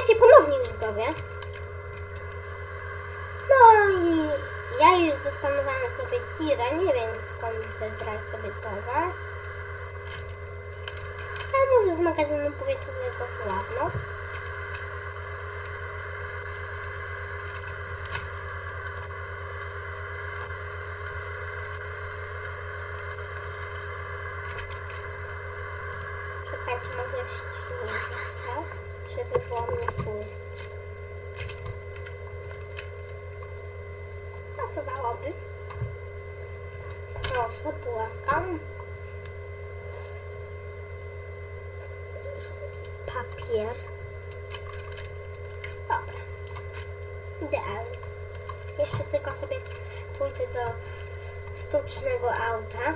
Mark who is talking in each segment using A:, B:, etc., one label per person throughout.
A: Witajcie ponownie widzowie. No i ja już zeskanowałam sobie tira, nie wiem skąd wybrać sobie towar. Ale może z magazynu powiatowego Sławno. Czekajcie, może ściszę mnie słychać. Pasowałoby. Proszę, błagam. Papier. Dobra. Idealnie. Jeszcze tylko sobie pójdę do sztucznego auta.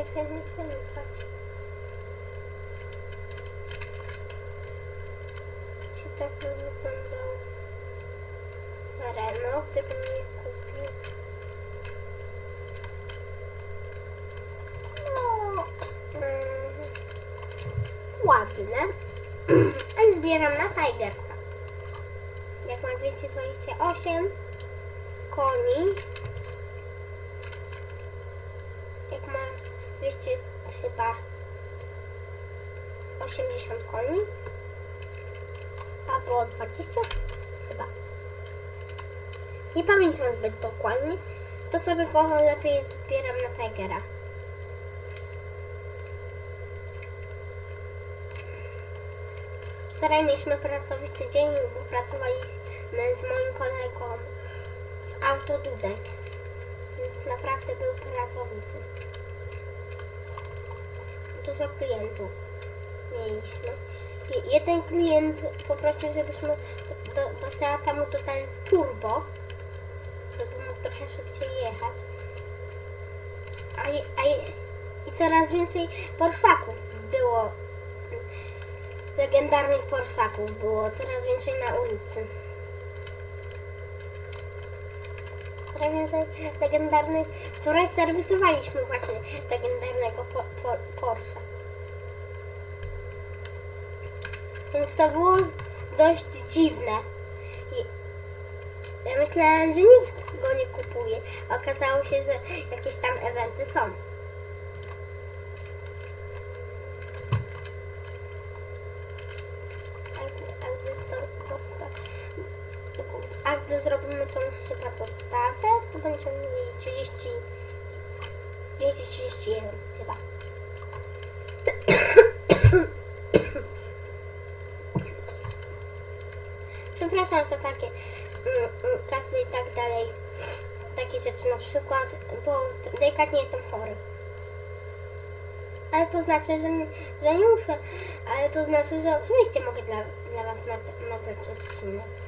A: Się pewnie przemykać. Czy tak by wyglądał Renault, gdybym je kupił? No, mm, ładne. Ale zbieram na Tigerka. Jak ma 228 koni. Jak ma 200 chyba 80 koni. Albo 20 chyba. Nie pamiętam zbyt dokładnie. To sobie go lepiej zbieram na Tigera. Wczoraj mieliśmy pracowity dzień, bo pracowaliśmy z moim kolegą w Autodudek. Więc naprawdę był pracowity. Dużo klientów mieliśmy. Je- Jeden klient poprosił, żebyśmy do, do Seata mu turbo, żeby mógł trochę szybciej jechać. A, a, I coraz więcej Porszaków było legendarnych Porszaków było coraz więcej na ulicy. Więcej legendarnych, wczoraj serwisowaliśmy właśnie legendarnego po, po, Porsche. Więc to było dość dziwne. Ja myślałem, że nikt go nie kupuje. Okazało się, że jakieś tam eventy są. A gdy- a gdy to- dosta- A gdy zrobimy tą chyba będziemy mieli 30, 231 chyba. Przepraszam za takie mm, mm, każdy i tak dalej, takie rzeczy na przykład, bo delikatnie jestem chory. Ale to znaczy, że że nie muszę, ale to znaczy, że oczywiście mogę dla, dla Was nag- nagrać odcinek.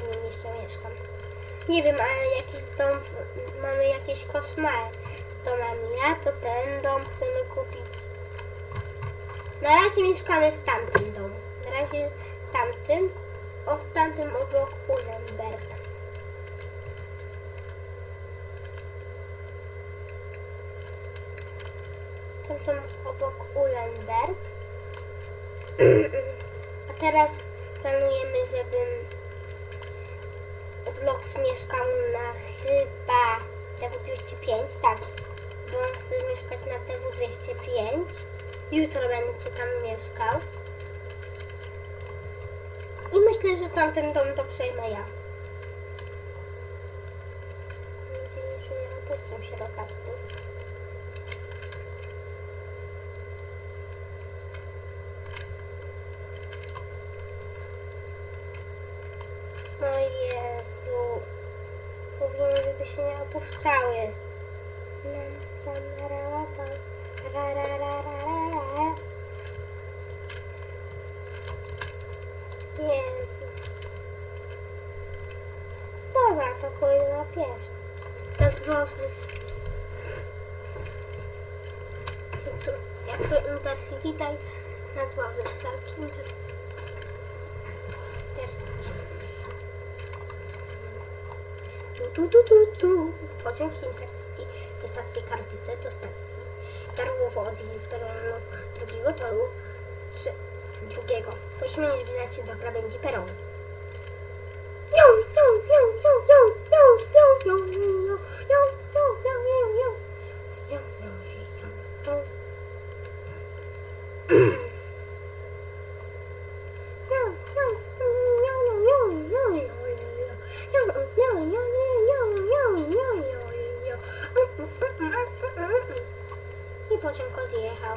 A: Nim jeszcze mieszkam. Nie wiem, ale jakiś dom, mamy jakieś koszmary z domami. Ja to ten dom chcemy kupić. Na razie mieszkamy w tamtym domu. Na razie w tamtym, o w tamtym obok Ulenberg. To są obok Ulenberg. A teraz planujemy, żebym Bloks mieszkał na chyba tak 200 205, tak. Bo on chce mieszkać na TW 205. Jutro będzie tam mieszkał. I myślę, że tamten dom to przejmę ja. Mam nadzieję, że nie opuszczą się rogatki. O Jezu. Mówiłem, żeby się nie opuszczały. Nam zamarała pan. Ra, ra, ra, ra, ra. Jezu. Dobra, to chuj na pieszo. Na dworzec. Jak to, Intercity, tak na dworzec, tak? Intercity. Tu, tu, tu, tu. Pociąg Intercity ze stacji Karpice do stacji Darłowo z peronu drugiego toru, czy drugiego. Musimy nie zbliżać się do krawędzi peronu. Odjechał.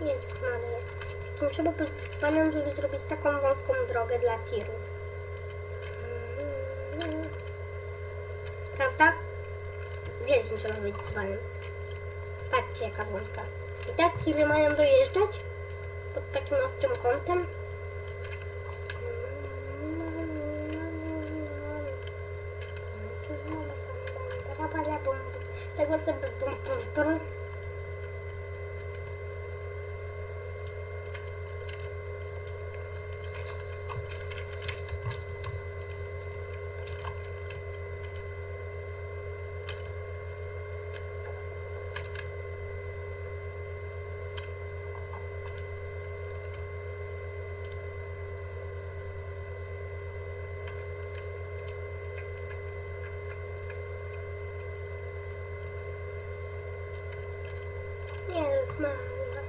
A: Jest Maria. Trzeba być dzbanem, żeby zrobić taką wąską drogę dla tirów. Wielkim trzeba być dzbanem. Patrzcie jaka wąska. I tak tiry mają dojeżdżać pod takim ostrym kątem. Tego sobie bum, bum, bum. Jezus Maria.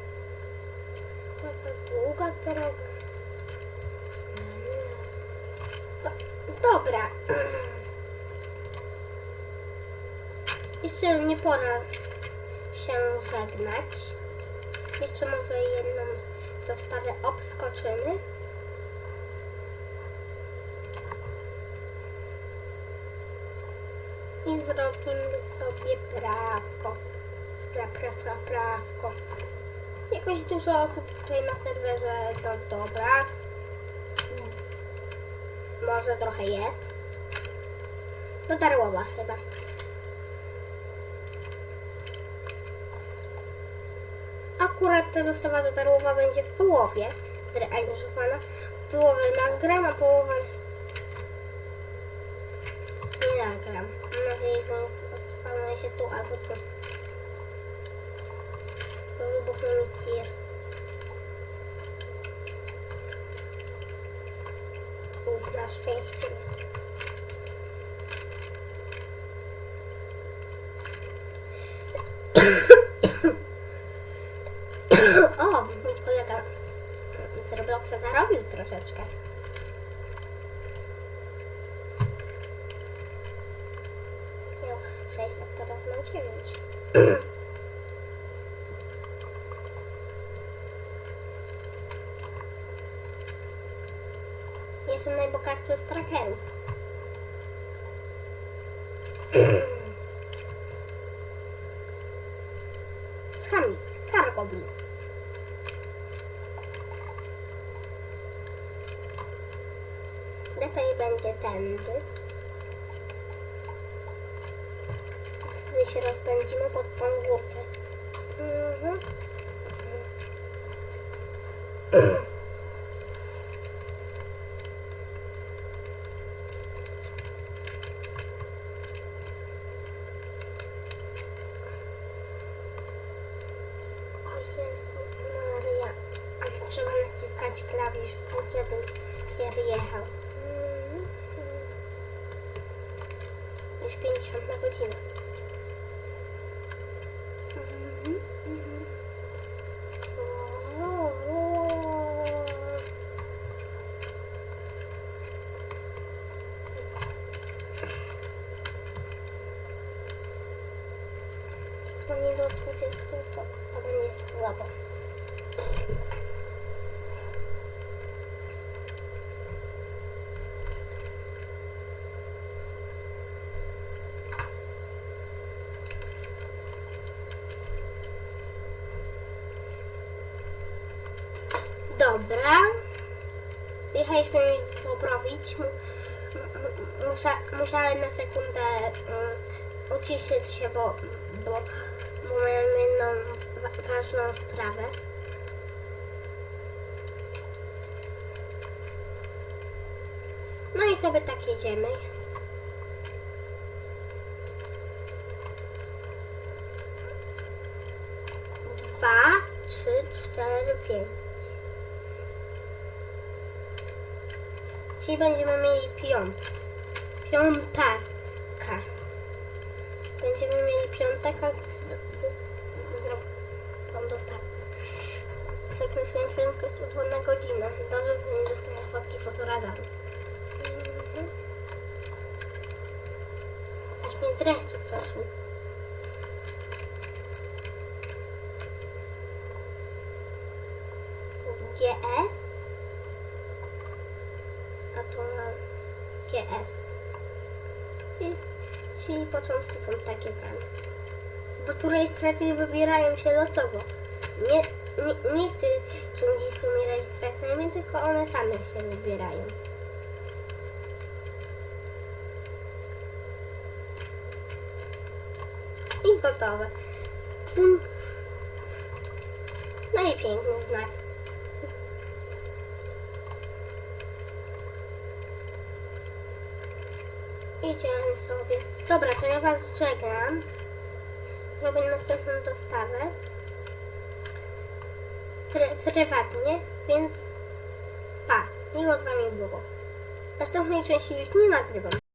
A: Jest taka długa droga. Dobra. Jeszcze nie pora się żegnać. Jeszcze może jedną dostawę obskoczymy. I zrobimy sobie prawko. Pra, pra, pra, prawko. Jakoś dużo osób tutaj na serwerze, no dobra. Może trochę jest. No darłowa chyba. Akurat ta dostawa do darłowa będzie w połowie zrealizowana. Połowę nagram, a połowę nie nagram. Mam nadzieję, że spanuje się tu albo tu. Wybuchnie mi tir. Kolega Robloxa zarobił troszeczkę. Miał 6 lat, teraz ma 9. Jestem najbogatszy z trackerów. Z Hamid, Kargobli. Lepiej będzie tędy. Wtedy się rozpędzimy pod tą górkę. Mhm. Trzymać klawisz, żeby kiedy jechał. Mm. Już 50 na godzinę. Mhm, mhm. Dzwonię do 20, to, to będzie słabo. Dobra. Jechaliśmy już poprawić. Mu- mu- Musia, musiałem na sekundę um, uciszyć się, bo, bo, bo miałem jedną wa- ważną sprawę. No i sobie tak jedziemy. Będziemy mieli piąt. Piątaka. Będziemy mieli piątaka. Zrobię dostawę. Przekreśliłem prędkość o 2 na godzinę. Dobrze, że nie dostaję fotki z fotoradaru. Mhm. Aż mi dreszcze przeszły. GS. A tu czyli początki są takie same. Do której rejestracji wybierają się losowo. Nie, nie, nie ty rządzisz tymi rejestracjami, tylko one same się wybierają. I gotowe. Mm. No i piękny znak. Idziemy sobie. Dobra, to ja Was żegnam. Zrobię następną dostawę. Pry- prywatnie, więc pa. Miło z Wami było. Następnej części już nie nagrywam.